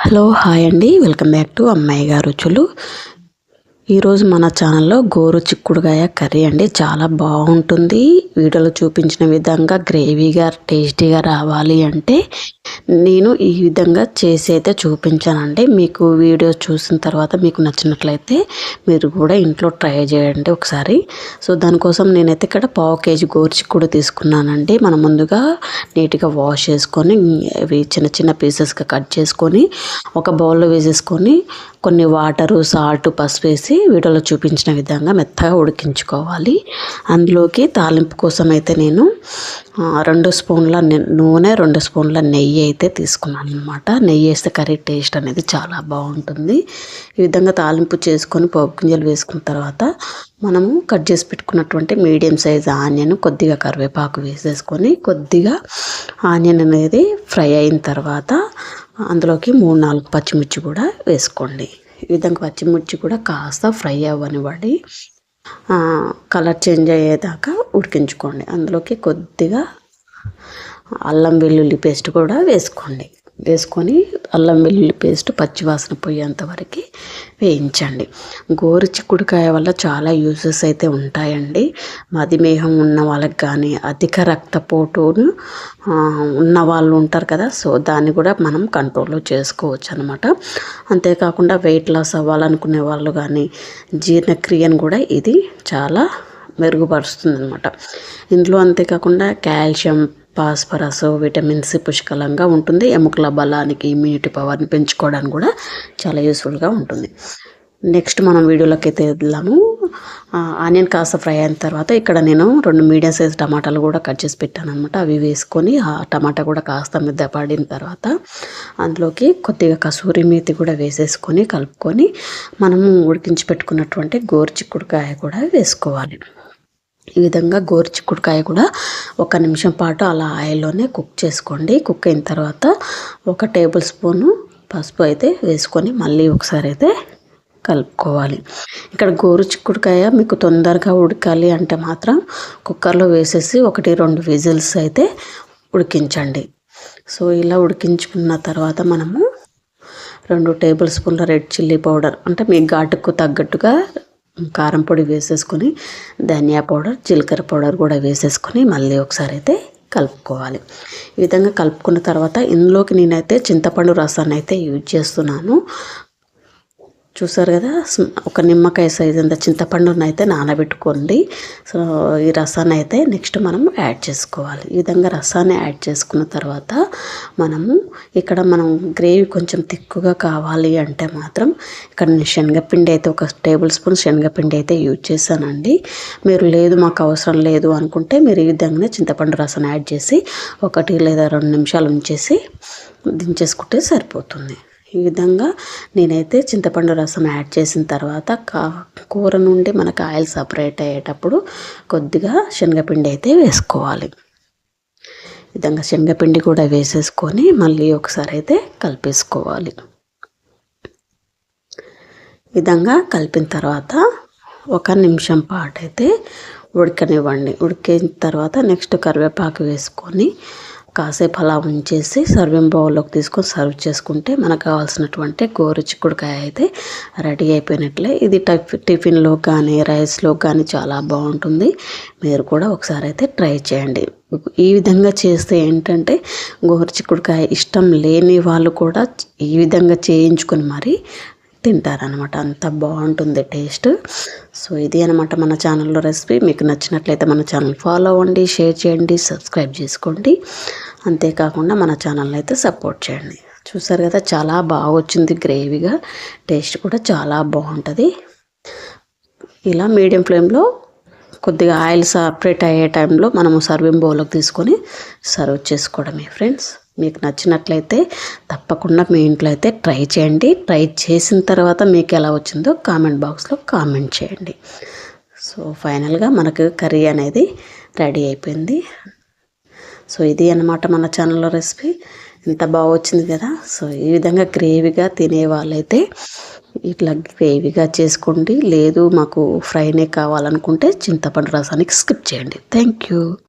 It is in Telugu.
హలో హాయ్ అండి. Welcome back to Ammayi garu Ruchulu. ఈరోజు మన ఛానల్లో గోరు చిక్కుడుకాయ కర్రీ అండి. చాలా బాగుంటుంది. వీడియోలో చూపించిన విధంగా గ్రేవీగా టేస్టీగా రావాలి అంటే నేను ఈ విధంగా చేసి అయితే చూపించానండి. మీకు వీడియో చూసిన తర్వాత మీకు నచ్చినట్లయితే మీరు కూడా ఇంట్లో ట్రై చేయండి ఒకసారి. సో దానికోసం నేనైతే ఇక్కడ పావు కేజీ కూడా తీసుకున్నానండి. మనం ముందుగా నీట్గా వాష్ చేసుకొని అవి చిన్న చిన్న పీసెస్గా కట్ చేసుకొని ఒక బౌల్లో వేసేసుకొని కొన్ని వాటరు సాల్ట్ పసుపు వేసి వీడియోలో చూపించిన విధంగా మెత్తగా ఉడికించుకోవాలి. అందులోకి తాలింపు కోసం అయితే నేను రెండు స్పూన్ల నూనె రెండు స్పూన్ల నెయ్యి అయితే తీసుకున్నాను అనమాట నెయ్యి వేస్తే కర్రీ టేస్ట్ అనేది చాలా బాగుంటుంది. ఈ విధంగా తాలింపు చేసుకొని పోపు గింజలు వేసుకున్న తర్వాత మనము కట్ చేసి పెట్టుకున్నటువంటి మీడియం సైజ్ ఆనియన్ కొద్దిగా కరివేపాకు వేసేసుకొని కొద్దిగా ఆనియన్ అనేది ఫ్రై అయిన తర్వాత అందులోకి మూడు నాలుగు పచ్చిమిర్చి కూడా వేసుకోండి. ఈ విధంగా పచ్చిమిర్చి కూడా కాస్త ఫ్రై అవ్వనివ్వండి. కలర్ చేంజ్ అయ్యేదాకా ఉడికించుకోండి. అందులోకి కొద్దిగా అల్లం వెల్లుల్లి పేస్ట్ కూడా వేసుకోండి. వేసుకొని అల్లం వెల్లుల్లి పేస్ట్ పచ్చివాసన పోయేంత వరకు వేయించండి. గోరు చిక్కుడుకాయ వల్ల చాలా యూజెస్ అయితే ఉంటాయండి. మధుమేహం ఉన్న వాళ్ళకి కానీ అధిక రక్తపోటును ఉన్న వాళ్ళు ఉంటారు కదా సో దాన్ని కూడా మనం కంట్రోల్లో చేసుకోవచ్చు అనమాట అంతేకాకుండా వెయిట్ లాస్ అవ్వాలనుకునే వాళ్ళు కానీ జీర్ణక్రియను కూడా ఇది చాలా మెరుగుపరుస్తుంది అనమాట ఇందులో అంతేకాకుండా కాల్షియం ఫాస్ఫరస్ విటమిన్స్ పుష్కలంగా ఉంటుంది. ఎముకల బలానికి ఇమ్యూనిటీ పవర్ని పెంచుకోవడానికి కూడా చాలా యూస్ఫుల్గా ఉంటుంది. నెక్స్ట్ మనం వీడియోలోకి అయితే వెళ్దాము. ఆనియన్ కాస్త ఫ్రై అయిన తర్వాత ఇక్కడ నేను రెండు మీడియం సైజ్ టమాటాలు కూడా కట్ చేసి పెట్టాను అనమాట అవి వేసుకొని ఆ టమాటా కూడా కాస్త పడిన తర్వాత అందులోకి కొద్దిగా కసూరి మేతి కూడా వేసేసుకొని కలుపుకొని మనము ఉడికించి పెట్టుకున్నటువంటి గోరు చిక్కుడుకాయ కూడా వేసుకోవాలి. ఈ విధంగా గోరుచిక్కుడుకాయ కూడా ఒక నిమిషం పాటు అలా ఆయిల్లోనే కుక్ చేసుకోండి. కుక్ అయిన తర్వాత ఒక టేబుల్ స్పూను పసుపు అయితే వేసుకొని మళ్ళీ ఒకసారి అయితే కలుపుకోవాలి. ఇక్కడ గోరు చిక్కుడుకాయ మీకు తొందరగా ఉడకాలి అంటే మాత్రం కుక్కర్లో వేసేసి ఒకటి రెండు విజిల్స్ అయితే ఉడికించండి. సో ఇలా ఉడికించుకున్న తర్వాత మనము రెండు టేబుల్ స్పూన్ల రెడ్ చిల్లీ పౌడర్ అంటే మీ ఘాటుకు తగ్గట్టుగా కారం పొడి వేసేసుకొని ధనియా పౌడర్ జీలకర్ర పౌడర్ కూడా వేసేసుకొని మళ్ళీ ఒకసారి అయితే కలుపుకోవాలి. ఈ విధంగా కలుపుకున్న తర్వాత ఇందులోకి నేనైతే చింతపండు రసాన్ని అయితే యూజ్ చేస్తున్నాను. చూసారు కదా? ఒక నిమ్మకాయ సైజు అంత చింతపండును అయితే నానబెట్టుకోండి. సో ఈ రసాన్ని అయితే నెక్స్ట్ మనం యాడ్ చేసుకోవాలి. ఈ విధంగా రసాన్ని యాడ్ చేసుకున్న తర్వాత మనము ఇక్కడ మనం గ్రేవీ కొంచెం తిక్కుగా కావాలి అంటే మాత్రం ఇక్కడ నేను శనగపిండి అయితే ఒక టేబుల్ స్పూన్ శనగపిండి అయితే యూజ్ చేశానండి. మీరు లేదు మాకు అవసరం లేదు అనుకుంటే మీరు ఈ విధంగానే చింతపండు రసం యాడ్ చేసి ఒకటి లేదా రెండు నిమిషాలు ఉంచేసి దించేసుకుంటే సరిపోతుంది. ఈ విధంగా నేనైతే చింతపండు రసం యాడ్ చేసిన తర్వాత కా కూర నుండి మనకు ఆయిల్ సపరేట్ అయ్యేటప్పుడు కొద్దిగా శనగపిండి అయితే వేసుకోవాలి. విధంగా శనగపిండి కూడా వేసేసుకొని మళ్ళీ ఒకసారి అయితే కలిపేసుకోవాలి. విధంగా కలిపిన తర్వాత ఒక నిమిషం పాటు అయితే ఉడకనివ్వండి. ఉడికిన తర్వాత నెక్స్ట్ కరివేపాకు వేసుకొని కాసేపు అలా ఉంచేసి సర్వింగ్ బౌల్లోకి తీసుకొని సర్వ్ చేసుకుంటే మనకు కావాల్సినటువంటి గోరు చిక్కుడుకాయ అయితే రెడీ అయిపోయినట్లే. ఇది టిఫిన్లో కానీ రైస్లో కానీ చాలా బాగుంటుంది. మీరు కూడా ఒకసారి అయితే ట్రై చేయండి. ఈ విధంగా చేస్తే ఏంటంటే గోరు చిక్కుడుకాయ ఇష్టం లేని వాళ్ళు కూడా ఈ విధంగా చేయించుకొని మరి తింటారనమాట అంత బాగుంటుంది టేస్ట్. సో ఇది అనమాట మన ఛానల్లో రెసిపీ. మీకు నచ్చినట్లయితే మన ఛానల్ ఫాలో అవ్వండి షేర్ చేయండి సబ్స్క్రైబ్ చేసుకోండి. అంతేకాకుండా మన ఛానల్ అయితే సపోర్ట్ చేయండి. చూసారు కదా చాలా బాగా వచ్చింది గ్రేవీగా టేస్ట్ కూడా చాలా బాగుంటుంది. ఇలా మీడియం ఫ్లేమ్లో కొద్దిగా ఆయిల్ సపరేట్ అయ్యే టైంలో మనము సర్వింగ్ బౌల్లోకి తీసుకొని సర్వ్ చేసుకోవడమే ఫ్రెండ్స్ మీకు నచ్చినట్లయితే తప్పకుండా మీ ఇంట్లో అయితే ట్రై చేయండి. ట్రై చేసిన తర్వాత మీకు ఎలా వచ్చిందో కామెంట్ బాక్స్లో కామెంట్ చేయండి. సో ఫైనల్గా మనకు కర్రీ అనేది రెడీ అయిపోయింది. సో ఇది అనమాట మన ఛానల్లో రెసిపీ ఇంత బాగా వచ్చింది కదా. సో ఈ విధంగా గ్రేవీగా తినే వాళ్ళైతే ఇట్లా గ్రేవీగా చేసుకోండి. లేదు మాకు ఫ్రైనే కావాలనుకుంటే చింతపండు రసానికి స్కిప్ చేయండి. Thank you